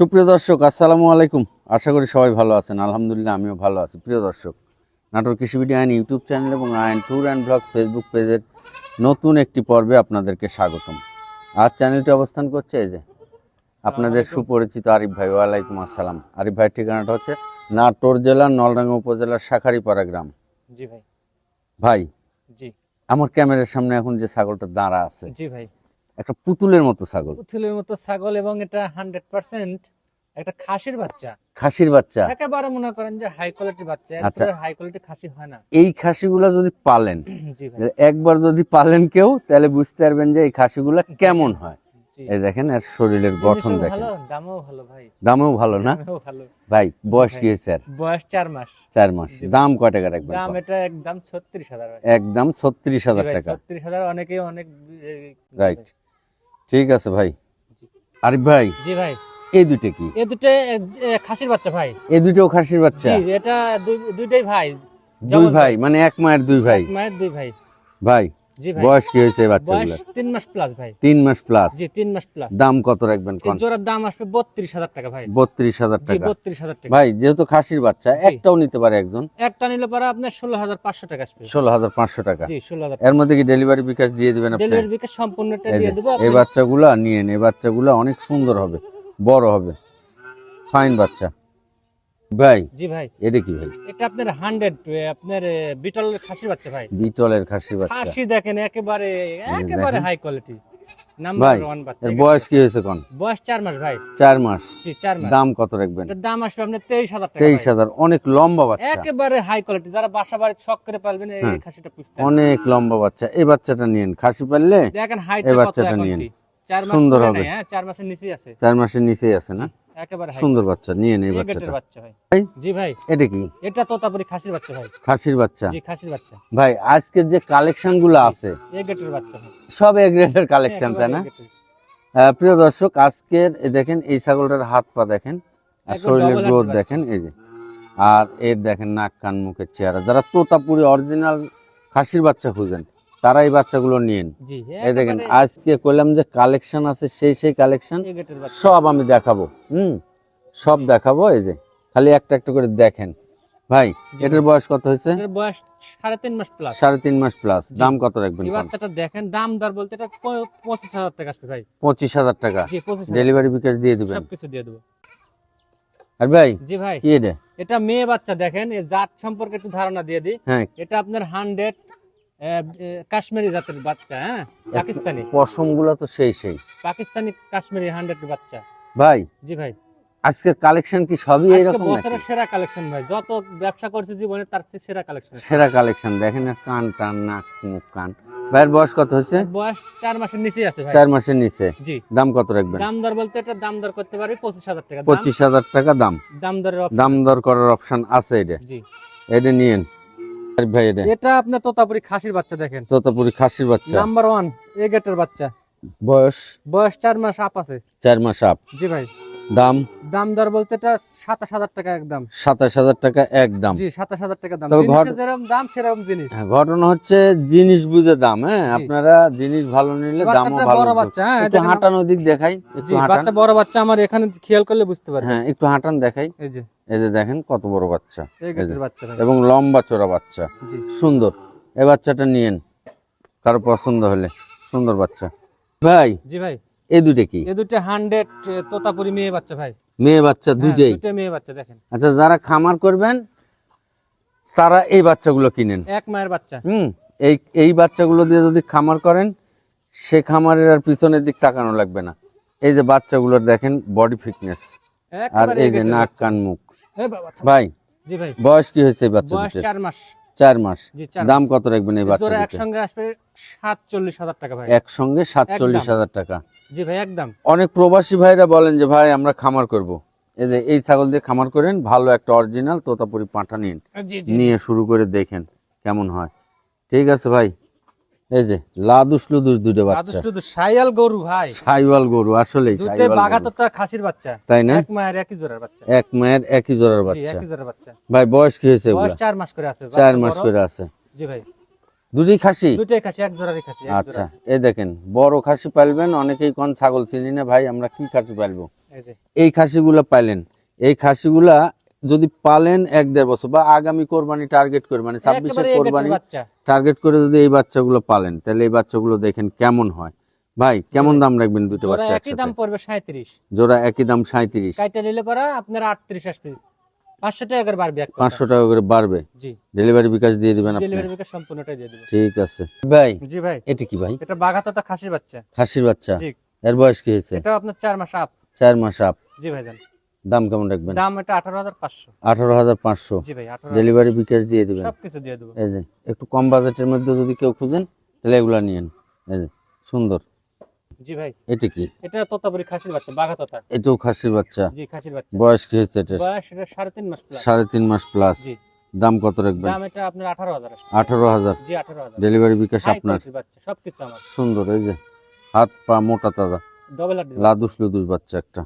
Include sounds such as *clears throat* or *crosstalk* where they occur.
সুপ্রিয় দর্শক আসসালামু আলাইকুম। আশা করি সবাই ভালো আছেন। আলহামদুলিল্লাহ আমিও ভালো আছি। প্রিয় দর্শক নাটোর কৃষি ভিডিও আইন ইউটিউব চ্যানেল এবং আইন ট্যুর অ্যান্ড ব্লগ ফেসবুক পেজের নতুন একটি পর্বে আপনাদেরকে স্বাগতম। আজ চ্যানেলটি অবস্থান করছে এই যে আপনাদের সুপরিচিত আরিফ ভাই ওয়ালাইকুম আসসালাম। আরিফ ভাইয়ের ঠিকানাটা হচ্ছে নাটোর জেলার নলডাঙ্গা উপজেলার শাখারিপাড়া গ্রাম। জি ভাই। ভাই জি। আমার ক্যামেরার সামনে এখন যে ছাগলটা দাঁড়া আছে জি ভাই। একটা পুতুলের মতো ছাগল। পুতুলের মতো ছাগল এবং এটা হান্ড্রেড পার্সেন্ট একটা খাসির বাচ্চা। খাসির বাচ্চা। একেবারে মনে করেন যে হাই কোয়ালিটির বাচ্চা আচ্ছা। হাই কোয়ালিটি খাসি হয় না। এই খাসিগুলা যদি পালেন *clears throat* একবার যদি পালেন কেউ তাহলে বুঝতে পারবেন যে এই খাসিগুলা কেমন হয়। এই দেখেন এর শরীরের গঠন দেখেন। দামও ভালো ভাই। দামও ভালো না? ভাই বয়স কি হয়েছে? বয়স চার মাস। চার মাস। দাম কয় টাকা রাখবেন? দাম এটা একদম ছত্রিশ হাজার একদম ছত্রিশ হাজার টাকা। ছত্রিশ হাজার অনেকে অনেক রাইট ঠিক আছে ভাই। আরিফ ভাই জি ভাই। এই দুটো কি? এ দুটো খাসির বাচ্চা ভাই। এই দুটো খাসির বাচ্চা? জি এটা দুই- দুইটাই ভাই। দুই ভাই মানে এক মায়ের দুই ভাই? মায়ের দুই ভাই। ভাই বয়স কি হয়েছে বাচ্চাগুলো তিন মাস প্লাস ভাই। তিন মাস প্লাস জি তিন মাস প্লাস দাম কত রাখবেন জোড়ার দাম আসবে বত্রিশ হাজার টাকা ভাই। বত্রিশ হাজার টাকা। বত্রিশ হাজার টাকা। ভাই যেহেতু খাসির বাচ্চা একটাও নিতে পারে একজন? একটা নিলে পরে আপনার ষোলো হাজার পাঁচশো টাকা আসবে। ষোলো হাজার পাঁচশো টাকা। জি ষোলো হাজার এর মধ্যে কি ডেলিভারি বিকাশ দিয়ে দিবেন আপনি? ডেলিভারি বিকাশ সম্পূর্ণটা এই দিয়ে দেবো। এই আপনি- বাচ্চাগুলা নিয়েন এই বাচ্চাগুলা অনেক সুন্দর হবে বড় হবে। ফাইন বাচ্চা। ভাই জি ভাই। এটা কি ভাই? এটা আপনার হান্ড্রেড আপনার বিটলের খাসির বাচ্চা ভাই। বিটলের খাসির বাচ্চা। খাসি দেখেন একেবারে একেবারে হাই কোয়ালিটি নাম্বার ওয়ান বাচ্চা বয়স কি হয়েছে কোন? বয়স চার মাস ভাই। চার মাস। জি চার মাস। দাম কত রাখবেন? দাম আসবে আপনার তেইশ হাজার তেইশ হাজার অনেক লম্বা বাচ্চা। একেবারে হাই কোয়ালিটি যারা বাসা বাড়ি শখ করে এই হ্যাঁ। খাসিটা পুষতে। অনেক লম্বা বাচ্চা। এই বাচ্চাটা নিয়েন। খাসি পারলে দেখেন হাইট এই বাচ্চাটা নিয়েন। সুন্দর হবে। হ্যাঁ? চার মাসের নিচেই আছে। চার মাসের নিচেই আছে না? একেবারে সুন্দর বাচ্চা নিয়েন এই এই বাচ্চাটা। বাচ্চা ভাই। ভাই? জি ভাই। এটা কি? এটা তোতাপুরি খাসির বাচ্চা ভাই। খাসির বাচ্চা? জি খাসির বাচ্চা। ভাই আজকের যে কালেকশনগুলো আছে এই গেটের বাচ্চা সব এ গ্রেডের কালেকশন তাই না? প্রিয় দর্শক আজকের দেখেন এই ছাগলটার হাত পা দেখেন আর শরীরের গ্রোথ দেখেন এই যে। আর এর দেখেন নাক কান মুখের চেহারা। যারা তোতাপুরি অরিজিনাল খাসির বাচ্চা খুঁজেন তারা এই বাচ্চাগুলো নিয়েন। এই দেখেন আজকে কইলাম যে কালেকশন আছে সেই সেই কালেকশন সব আমি দেখাবো। হুম সব দেখাবো এই যে খালি একটা একটা করে দেখেন। ভাই এটার বয়স কত হয়েছে? বয়স সাড়ে তিন মাস প্লাস সাড়ে তিন মাস প্লাস দাম কত রাখবেন বাচ্চাটা দেখেন দাম দর বলতে এটা পঁচিশ হাজার টাকা আসবে ভাই। পঁচিশ হাজার টাকা। ডেলিভারি বিকাশ দিয়ে দিবেন। সবকিছু দিয়ে দেবো। আর ভাই জি ভাই কি এটা? এটা মেয়ে বাচ্চা দেখেন জাত সম্পর্কে একটু ধারণা দিয়ে দিই। হ্যাঁ। এটা আপনার হান্ড্রেড কাশ্মীরি জাতের বাচ্চা হ্যাঁ? পাকিস্তানি। পশমগুলো তো সেই সেই। পাকিস্তানি কাশ্মীরি হান্ড্রেড বাচ্চা। ভাই জি ভাই। আজকের কালেকশন কি সবই? বছরের সেরা কালেকশন ভাই। যত ব্যবসা করছে জীবনে তার সেরা কালেকশন। সেরা কালেকশন দেখেন না কান টান নাক মুখ কান। ভাইয়ের বয়স কত হয়েছে? বয়স চার মাসের নিচেই আছে চার মাসের নিচে। জি। দাম কত রাখবেন? দাম দর বলতে এটা দাম দর করতে পারি পঁচিশ হাজার টাকা। পঁচিশ হাজার টাকা দাম। দাম দরের দাম দর করার অপশন আছে এটা। জি। এটা নিয়েন। ভাই এটা? এটা আপনার তোতাপুরি খাসির বাচ্চা দেখেন। তোতাপুরি খাসির বাচ্চা। নাম্বার ওয়ান এ গেটের বাচ্চা। বয়স? বয়স চার মাস আপ আছে। চার মাস আপ জি ভাই। দাম? দাম দর বলতে এটা সাতাশ হাজার টাকা একদম সাতাশ হাজার টাকা একদম জি সাতাশ হাজার টাকা দাম। যেরকম দাম সেরকম জিনিস। হ্যাঁ, ঘটনা হচ্ছে জিনিস বুঝে দাম হ্যাঁ? আপনারা জিনিস ভালো নিলে দামও ভালো বড় বাচ্চা হ্যাঁ একটু হাঁটানো দিক দেখাই একটু বাচ্চা বড় বাচ্চা আমার এখানে খেয়াল করলে বুঝতে পারবে হ্যাঁ একটু হাঁটান দেখাই। এই যে। এই যে দেখেন কত বড় বাচ্চা। এবং লম্বা চোরা বাচ্চা। সুন্দর। এই বাচ্চাটা নিয়েন। কারও পছন্দ হলে। সুন্দর বাচ্চা। ভাই জি ভাই। এই দুটো কি? এই দুটো হান্ড্রেড তোতাপুরি মেয়ে বাচ্চা ভাই। মেয়ে বাচ্চা হ্যাঁ, দুটেই দুটো মেয়ে বাচ্চা দেখেন। আচ্ছা যারা খামার করবেন তারা এই বাচ্চাগুলো কিনেন। এক মায়ের বাচ্চা। হুম এই এই বাচ্চাগুলো দিয়ে যদি খামার করেন সে খামারের আর পিছনের দিক তাকানো লাগবে না। এই যে বাচ্চাগুলোর দেখেন বডি ফিটনেস আর এই যে নাক। কান মুখ। এ। ভাই জি ভাই। বয়স কি হয়েছে এই বাচ্চা বয়স দুটোর? চার মাস। চার মাস। দাম কত রাখবেন এই বাচ্চা জোড়া একসঙ্গে আসবে সাতচল্লিশ হাজার টাকা ভাই। একসঙ্গে সাতচল্লিশ একদম। হাজার টাকা। জি ভাই একদম। অনেক প্রবাসী ভাইরা বলেন যে ভাই আমরা খামার করব। এই যে এই ছাগল দিয়ে খামার করেন ভালো একটা অরিজিনাল তোতাপুরি পাঁঠা নিন। নিয়ে শুরু করে দেখেন কেমন হয়। ঠিক আছে ভাই এই যে লাদুস লুদুস দুটো বাচ্চা। শুধু সাইয়াল গরু ভাই। সাইওয়াল গরু দুটো বাঘা তো খাসির বাচ্চা। তাই না? এক মায়ের একই জোড়ার বাচ্চা। এক মায়ের একই জোড়ার বাচ্চা। একই জোড়ার বাচ্চা। ভাই বয়স কি হয়েছে বয়স এগুলা? চার মাস করে আছে। চার বাচ্চা মাস বড়। করে আছে। জি ভাই। দুটোই খাসি? দুটাই খাসি এক জোড়ারই খাসি আচ্ছা। এই দেখেন বড় খাসি পালবেন অনেকেই কোন ছাগল চিনি না ভাই আমরা কি খাসি পালবো? এই যে। এই খাসিগুলা পাইলেন। এই খাসিগুলা যদি পালেন এক দেড় বছর বা আগামী কোরবানি টার্গেট করে মানে ছাব্বিশে কোরবানি টার্গেট করে যদি এই বাচ্চাগুলো পালেন তাহলে এই বাচ্চাগুলো দেখেন কেমন হয়। ভাই কেমন দাম রাখবেন দুটো বাচ্চা একই দাম পড়বে সাঁত্রিশ জোড়া একই দাম সাঁত্রিশ কাইটা নিলে পরে আপনার আটত্রিশ আসবে। পাঁচশো টাকা করে বাড়বে এক কথা। পাঁচশো টাকা করে বাড়বে? জি। ডেলিভারি বিকাশ দিয়ে দিবেন আপনি? ডেলিভারি বিকাশ সম্পূর্ণটাই দিয়ে দেবো ঠিক আছে। ভাই জি ভাই। এটা কি ভাই? এটা বাঘাততা খাসির বাচ্চা। খাসির বাচ্চা? জি। এর বয়স কি হয়েছে? এটা আপনার চার মাস আপ চার মাস আপ জি ভাই দাম কেমন রাখবেন? দাম এটা আঠারো হাজার পাঁচশো। আঠারো হাজার পাঁচশো। জি ভাই আঠারো ডেলিভারি বিকাশ দিয়ে দিবেন? সবকিছু দিয়ে দেবো। এই যে একটু কম বাজেটের মধ্যে যদি কেউ খুঁজেন তাহলে এগুলা নিয়েন। এই যে সুন্দর। জি ভাই। এটা কি? এটা তোতাপুরি খাসির বাচ্চা বাঘাততা এটাও খাসির বাচ্চা? জি খাসির বাচ্চা। বয়স কি হয়েছে এটার? বয়স এটা সাড়ে তিন মাস প্লাস সাড়ে তিন মাস প্লাস জি। দাম কত রাখবেন? দাম এটা আপনার আঠারো হাজার আসবে। আঠারো হাজার। জি আঠারো হাজার। ডেলিভারি বিকাশ আপনার। বাচ্চা সবকিছু আমার। সুন্দর এই যে হাত পা মোটা তাজা। ডবল লাদুস লুদুস বাচ্চা একটা।